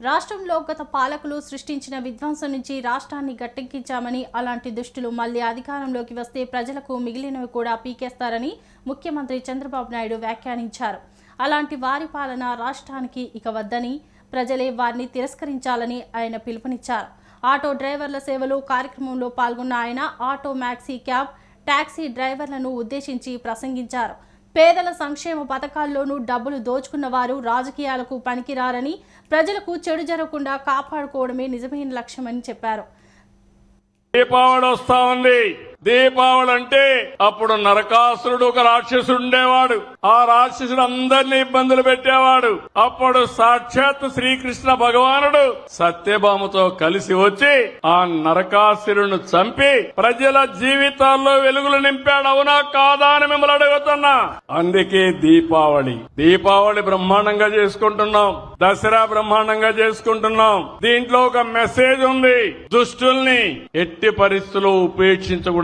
రాష్ట్రంలో గత పాలకులు సృష్టించిన విధ్వంసం నుంచి రాష్ట్రాన్ని గట్టెక్కించామని అలాంటి దుష్టులు మళ్ళీ అధికారంలోకి వస్తే ప్రజలకు మిగిలినవి కూడా పీకేస్తారని ముఖ్యమంత్రి చంద్రబాబు నాయుడు వ్యాఖ్యానించారు. అలాంటి వారి పాలన రాష్ట్రానికి ఇక వద్దని ప్రజలే వారిని తిరస్కరించాలని ఆయన పిలుపునిచ్చారు. ఆటో డ్రైవర్ల సేవలు కార్యక్రమంలో పాల్గొన్న ఆయన ఆటో మ్యాక్సీ క్యాబ్ టాక్సీ డ్రైవర్లను ఉద్దేశించి ప్రసంగించారు. పేదల సంక్షేమ పథకాల్లోనూ డబ్బులు దోచుకున్న వారు రాజకీయాలకు పనికిరారని ప్రజలకు చెడు జరగకుండా కాపాడుకోవడమే నిజమైన లక్ష్యమని చెప్పారు. దీపావళి వస్తా ఉంది. దీపావళి అంటే అప్పుడు నరకాసురుడు ఒక రాక్షసుడు ఉండేవాడు. ఆ రాక్షసుడు అందరినీ ఇబ్బందులు పెట్టేవాడు. అప్పుడు సాక్షాత్ శ్రీకృష్ణ భగవానుడు సత్యభామతో కలిసి వచ్చి ఆ నరకాసురుడు చంపి ప్రజల జీవితాల్లో వెలుగులు నింపాడు. అవునా కాదా అని మిమ్మల్ని అడుగుతున్నా. అందుకే దీపావళి. దీపావళి బ్రహ్మాండంగా చేసుకుంటున్నాం. దసరా బ్రహ్మాండంగా చేసుకుంటున్నాం. దీంట్లో ఒక మెసేజ్ ఉంది. దుష్టుల్ని ఎట్టి పరిస్థితుల్లో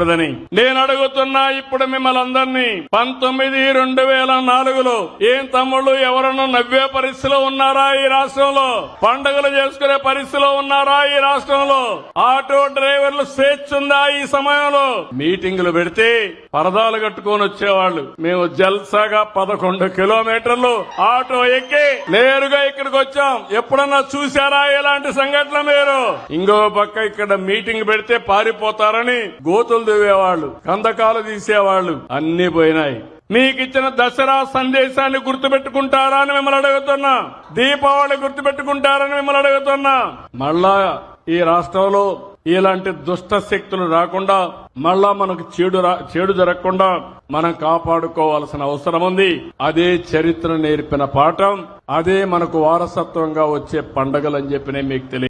ఉండకూడదని. నేను అడుగుతున్నా ఇప్పుడు మిమ్మల్ని అందరినీ పంతొమ్మిది రెండు వేల నాలుగులో ఏం తమ్ముళ్ళు ఎవరన్నా నవ్వే పరిస్థితిలో ఉన్నారా ఈ రాష్ట్రంలో? పండుగలు చేసుకునే పరిస్థితిలో ఉన్నారా ఈ రాష్ట్రంలో? ఆటో డ్రైవర్లు స్వేచ్ఛ ఉందా ఈ సమయంలో? మీటింగులు పెడితే పరదాలు కట్టుకొని వచ్చేవాళ్ళు. మేము జల్సాగా పదకొండు కిలోమీటర్లు ఆటో ఎక్కి నేరుగా ఇక్కడికి వచ్చాం. ఎప్పుడన్నా చూసారా ఇలాంటి సంఘటన మీరు? ఇంకో పక్క ఇక్కడ మీటింగ్ పెడితే పారిపోతారని గోతులు దువ్వేవాళ్ళు కందకాలు తీసేవాళ్ళు అన్ని పోయినాయి. మీకు ఇచ్చిన దసరా సందేశాన్ని గుర్తుపెట్టుకుంటారా అని మిమ్మల్ని అడుగుతున్నా. దీపావళి గుర్తుపెట్టుకుంటారని మిమ్మల్ని అడుగుతున్నా. మళ్ళా ఈ రాష్ట్రంలో ఇలాంటి దుష్ట శక్తులు రాకుండా మళ్ళా మనకు చెడు రా- చెడు జరగకుండా మనం కాపాడుకోవాల్సిన అవసరం ఉంది. అదే చరిత్ర నేర్పిన పాఠం అదే మనకు వారసత్వంగా వచ్చే పండగలని చెప్పి నేను మీకు తెలియ